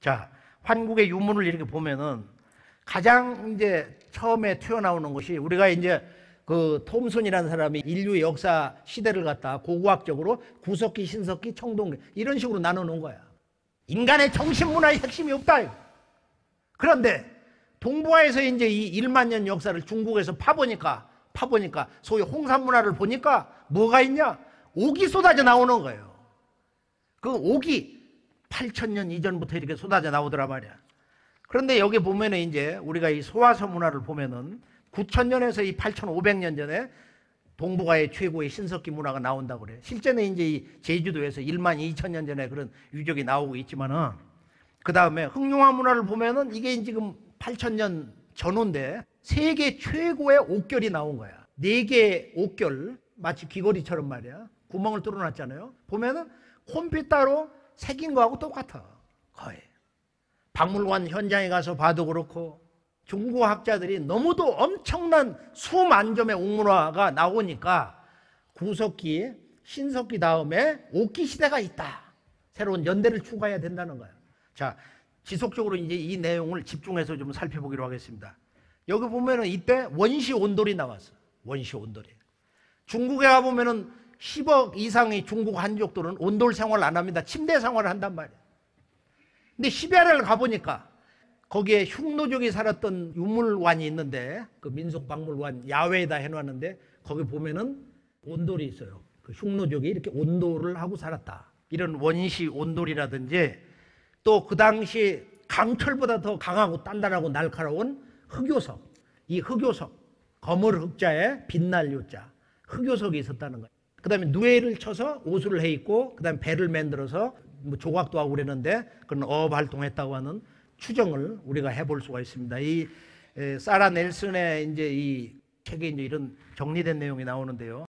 자, 환국의 유물을 이렇게 보면은 가장 이제 처음에 튀어나오는 것이 우리가 이제 그 톰슨이라는 사람이 인류의 역사 시대를 갖다 고고학적으로 구석기, 신석기, 청동기 이런 식으로 나눠 놓은 거야. 인간의 정신 문화의 핵심이 없다. 그런데 동북아에서 이제 이 1만 년 역사를 중국에서 파보니까 파보니까 소위 홍산 문화를 보니까 뭐가 있냐? 옥이 쏟아져 나오는 거예요. 그 옥이 8천 년 이전부터 이렇게 쏟아져 나오더라 말이야. 그런데 여기 보면은 이제 우리가 이 소화서 문화를 보면은 9천 년에서 이 8,500년 전에 동북아의 최고의 신석기 문화가 나온다고 그래. 실제는 이제 이 제주도에서 1만 2천 년 전에 그런 유적이 나오고 있지만은 그 다음에 흑룡화 문화를 보면은 이게 지금 8천 년 전후인데 세계 최고의 옥결이 나온 거야. 네 개의 옥결 마치 귀걸이처럼 말이야. 구멍을 뚫어놨잖아요. 보면은 컴퓨터로 새긴 거하고 똑같아. 거의. 박물관 현장에 가서 봐도 그렇고 중국 학자들이 너무도 엄청난 수만 점의 옥문화가 나오니까 구석기, 신석기 다음에 옥기 시대가 있다. 새로운 연대를 추가해야 된다는 거예요. 자, 지속적으로 이제 이 내용을 집중해서 좀 살펴보기로 하겠습니다. 여기 보면은 이때 원시 온돌이 나왔어. 원시 온돌이. 중국에 가보면은 10억 이상의 중국 한족들은 온돌 생활을 안 합니다. 침대 생활을 한단 말이에요. 근데 시베리아를 가보니까 거기에 흉노족이 살았던 유물관이 있는데 그 민속박물관 야외에다 해놨는데 거기 보면은 온돌이 있어요. 그 흉노족이 이렇게 온돌을 하고 살았다. 이런 원시 온돌이라든지 또 그 당시 강철보다 더 강하고 단단하고 날카로운 흑요석. 이 흑요석. 거물 흑자에 빛날 요자. 흑요석이 있었다는 거예요. 그 다음에 누에를 쳐서 옷을 해 입고 그 다음에 배를 만들어서 뭐 조각도 하고 그랬는데 그런 어업 활동했다고 하는 추정을 우리가 해볼 수가 있습니다. 이 에, 사라 넬슨의 이제 이 책에 이제 이런 정리된 내용이 나오는데요.